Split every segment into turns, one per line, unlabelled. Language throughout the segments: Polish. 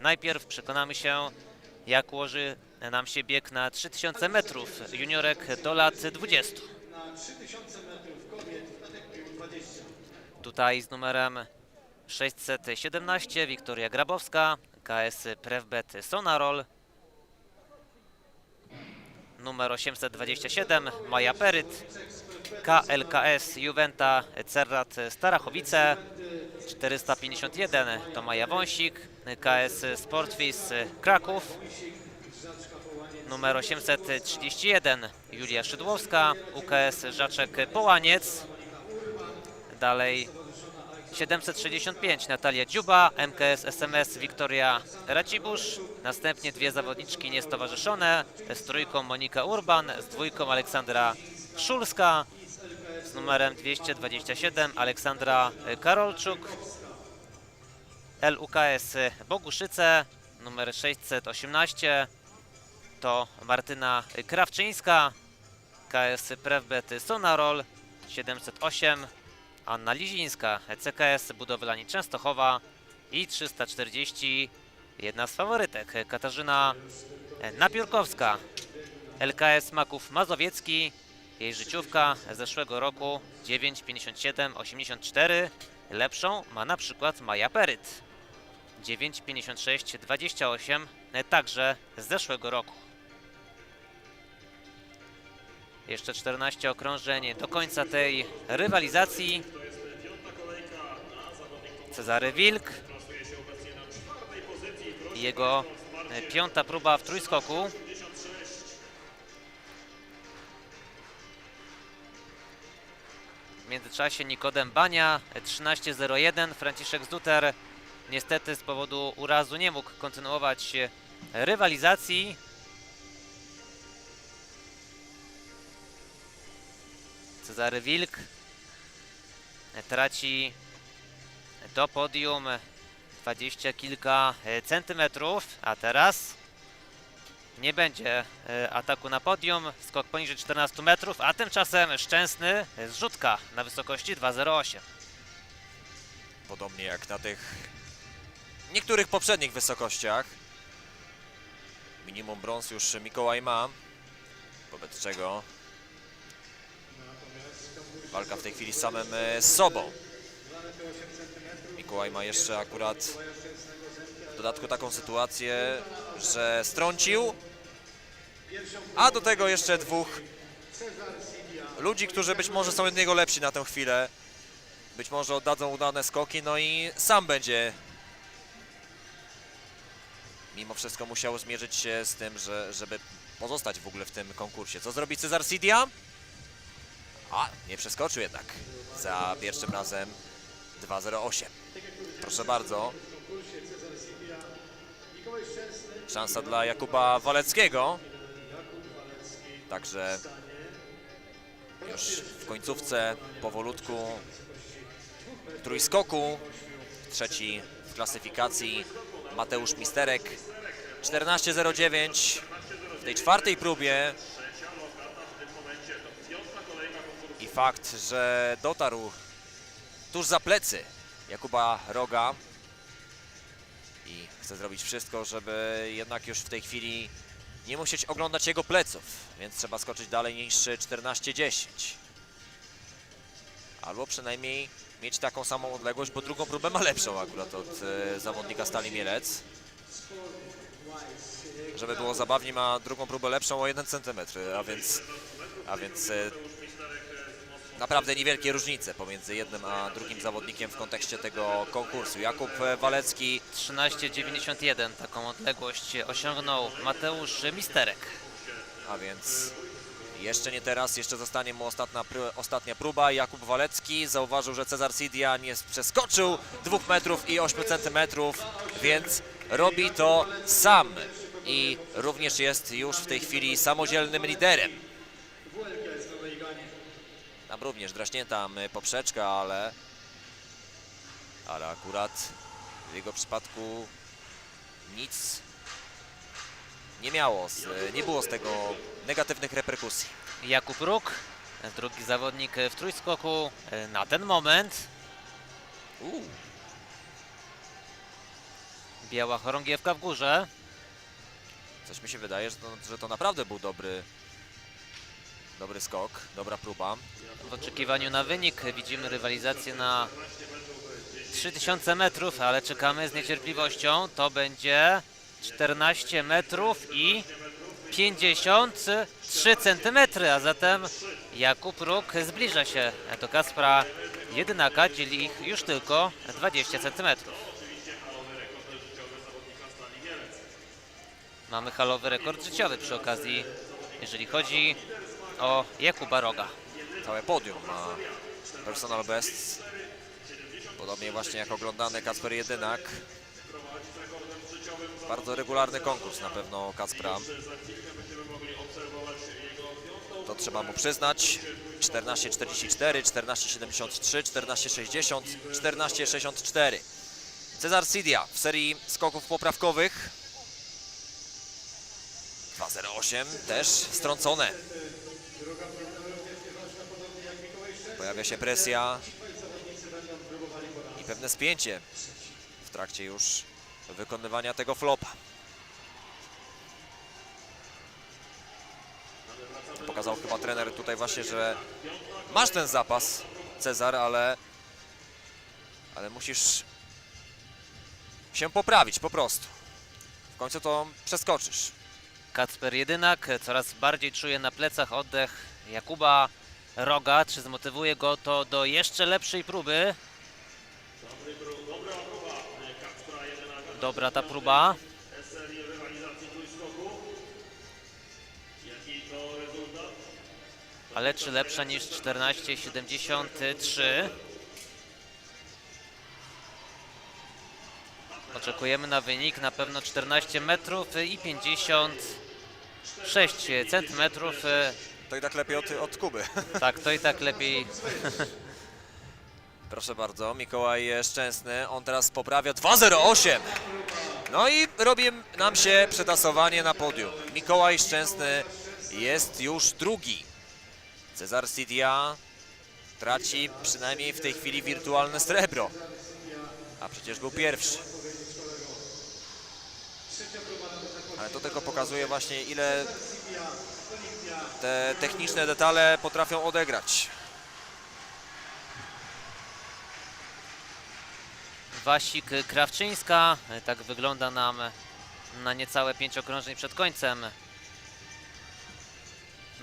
Najpierw przekonamy się, jak ułoży nam się bieg na 3000 metrów juniorek do lat 20. Tutaj z numerem 617 Wiktoria Grabowska, KS Prewbet Sonarol. Numer 827 Maja Peryt, KLKS Juventa Cerrat Starachowice. 451 to Maja Wąsik, KS Sportwis Kraków. Numer 831 Julia Szydłowska, UKS Żaczek Połaniec. Dalej 765 Natalia Dziuba, MKS SMS Wiktoria Racibusz. Następnie dwie zawodniczki niestowarzyszone z trójką Monika Urban, z dwójką Aleksandra Szulska, numerem 227 Aleksandra Karolczuk. LUKS Boguszyce, numer 618 to Martyna Krawczyńska, KS Prewbet Sonarol 708, Anna Lizińska, CKS Budowlani Częstochowa i 340 jedna z faworytek Katarzyna Napiórkowska, LKS Maków Mazowiecki, jej życiówka z zeszłego roku 9,57,84. Lepszą ma na przykład Maja Peryt 9,56,28 także z zeszłego roku. Jeszcze 14 okrążeń do końca tej rywalizacji. Cezary Wilk. Jego piąta próba w trójskoku. W międzyczasie Nikodem Bania 13.01. Franciszek Zuter niestety z powodu urazu nie mógł kontynuować rywalizacji. Cezary Wilk traci do podium 20 kilka centymetrów, a teraz nie będzie e, ataku na podium, skok poniżej 14 metrów, a tymczasem Szczęsny zrzutka na wysokości 2,08.
Podobnie jak na tych niektórych poprzednich wysokościach. Minimum brąz już Mikołaj ma. Wobec czego walka w tej chwili z samym e, sobą. Mikołaj ma jeszcze akurat dodatku taką sytuację, że strącił, a do tego jeszcze dwóch ludzi, którzy być może są od niego lepsi na tę chwilę. Być może oddadzą udane skoki, no i sam będzie mimo wszystko musiał zmierzyć się z tym, że, żeby pozostać w ogóle w tym konkursie. Co zrobi Cezar Sidia? A, nie przeskoczył jednak. Za pierwszym razem 2.08. Proszę bardzo. Szansa dla Jakuba Waleckiego. Także już w końcówce powolutku trójskoku. Trzeci w klasyfikacji Mateusz Misterek. 14.09 w tej czwartej próbie. I fakt, że dotarł tuż za plecy Jakuba Roga. I chce zrobić wszystko, żeby jednak już w tej chwili nie musieć oglądać jego pleców. Więc trzeba skoczyć dalej niż 14.10 albo przynajmniej mieć taką samą odległość, bo drugą próbę ma lepszą akurat od e, zawodnika Stali Mielec. Żeby było zabawniej, ma drugą próbę lepszą o 1 cm, a więc, a więc e, naprawdę niewielkie różnice pomiędzy jednym a drugim zawodnikiem w kontekście tego konkursu. Jakub e, Walecki
13,91 taką odległość osiągnął Mateusz Misterek.
A więc jeszcze nie teraz, jeszcze zostanie mu ostatnia, ostatnia próba. Jakub Walecki zauważył, że Cezar Sidia nie przeskoczył 2 metrów i 8 centymetrów, więc robi to sam. I również jest już w tej chwili samodzielnym liderem. Tam również draśnięta y, poprzeczka, ale, ale akurat w jego przypadku nic nie miało, z, nie było z tego negatywnych reperkusji.
Jakub Róg, drugi zawodnik w trójskoku na ten moment.
Uuu.
Biała chorągiewka w górze.
Coś mi się wydaje, że to, że to naprawdę był dobry, dobry skok, dobra próba.
W oczekiwaniu na wynik widzimy rywalizację na 3000 metrów, ale czekamy z niecierpliwością. To będzie 14 metrów i 53 centymetry, a zatem Jakub Róg zbliża się do Kaspra Jedynaka, dzieli ich już tylko 20 centymetrów. Mamy halowy rekord życiowy przy okazji, jeżeli chodzi o Jakuba Roga.
Całe podium ma personal best. Podobnie właśnie jak oglądany Kacper Jedynak. Bardzo regularny konkurs na pewno Kacpra. To trzeba mu przyznać. 14,44, 14,73, 14,60, 14,64. Cezar Sidia w serii skoków poprawkowych. 2,08 też strącone. Pojawia się presja i pewne spięcie w trakcie już wykonywania tego flopa. Pokazał chyba trener tutaj właśnie, że masz ten zapas, Cezar, ale, ale musisz się poprawić po prostu. W końcu to przeskoczysz.
Kacper Jedynak coraz bardziej czuje na plecach oddech Jakuba Roga. Czy zmotywuje go to do jeszcze lepszej próby? Dobra ta próba. Ale czy lepsza niż 14,73? Oczekujemy na wynik, na pewno 14 metrów i 56 centymetrów.
To i tak lepiej od, od Kuby.
Tak, to i tak lepiej.
Proszę bardzo, Mikołaj Szczęsny, on teraz poprawia 2.08. No i robi nam się przetasowanie na podium. Mikołaj Szczęsny jest już drugi. Cezar Sidia traci przynajmniej w tej chwili wirtualne srebro. A przecież był pierwszy. Ale to tylko pokazuje właśnie ile te techniczne detale potrafią odegrać.
Wasik Krawczyńska. Tak wygląda nam na niecałe pięć okrążeń przed końcem.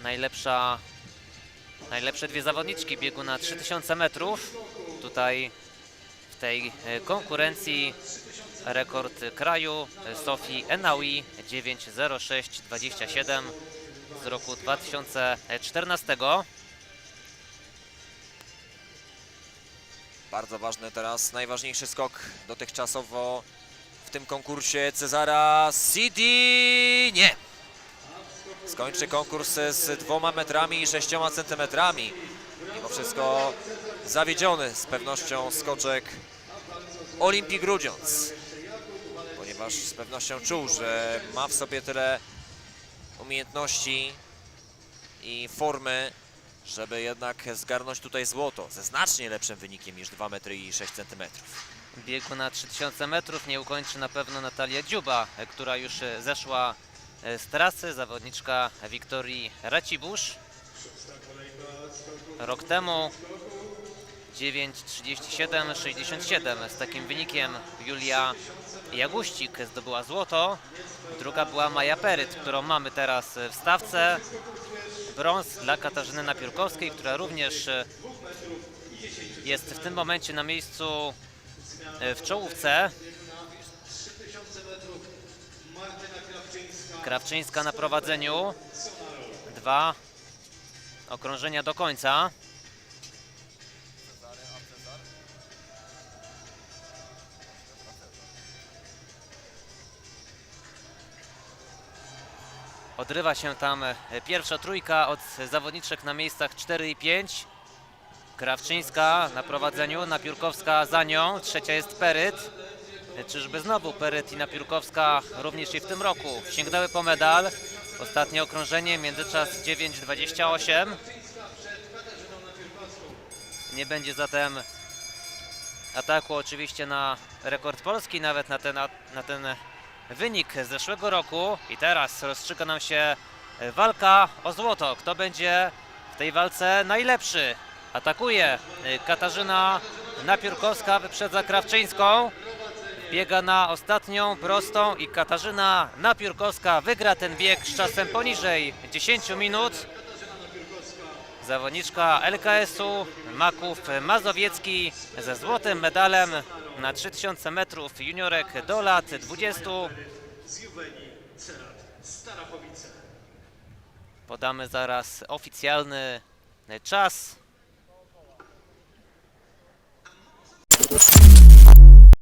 Najlepsza, najlepsze dwie zawodniczki biegu na 3000 metrów. Tutaj w tej konkurencji rekord kraju Sofii Enaui 9.06.27 z roku 2014.
Bardzo ważny teraz, najważniejszy skok dotychczasowo w tym konkursie Cezara City. Nie! Skończy konkurs z dwoma metrami i sześcioma centymetrami. Mimo wszystko zawiedziony z pewnością skoczek Olimpii Grudziądz. Ponieważ z pewnością czuł, że ma w sobie tyle umiejętności i formy, żeby jednak zgarnąć tutaj złoto ze znacznie lepszym wynikiem niż 2 metry i 6 centymetrów.
biegu na 3000 metrów nie ukończy na pewno Natalia Dziuba, która już e, zeszła e, z trasy, zawodniczka Wiktorii Racibusz. Rok temu 9.37.67 z takim wynikiem Julia Jaguścik zdobyła złoto. Druga była Maja Peryt, którą mamy teraz w stawce. Brąz dla Katarzyny Napiórkowskiej, która również jest w tym momencie na miejscu e, w czołówce. Krawczyńska na prowadzeniu. Dwa okrążenia do końca. Odrywa się tam e, pierwsza trójka od zawodniczek na miejscach 4 i 5. Krawczyńska na prowadzeniu, Napiórkowska za nią, trzecia jest Peryt. Czyżby znowu Peryt i Napiórkowska również i w tym roku sięgnęły po medal. Ostatnie okrążenie, międzyczas 9.28. Nie będzie zatem ataku oczywiście na rekord Polski, nawet na ten, na ten wynik z zeszłego roku. I teraz rozstrzyga nam się walka o złoto. Kto będzie w tej walce najlepszy? Atakuje Katarzyna Napiórkowska, wyprzedza Krawczyńską. Biega na ostatnią prostą i Katarzyna Napiórkowska wygra ten bieg z czasem poniżej 10 minut. Zawodniczka LKS-u Maków Mazowiecki ze złotym medalem na 3000 metrów juniorek do lat 20.
z Juweni Cerat Starachowice.
Podamy zaraz oficjalny czas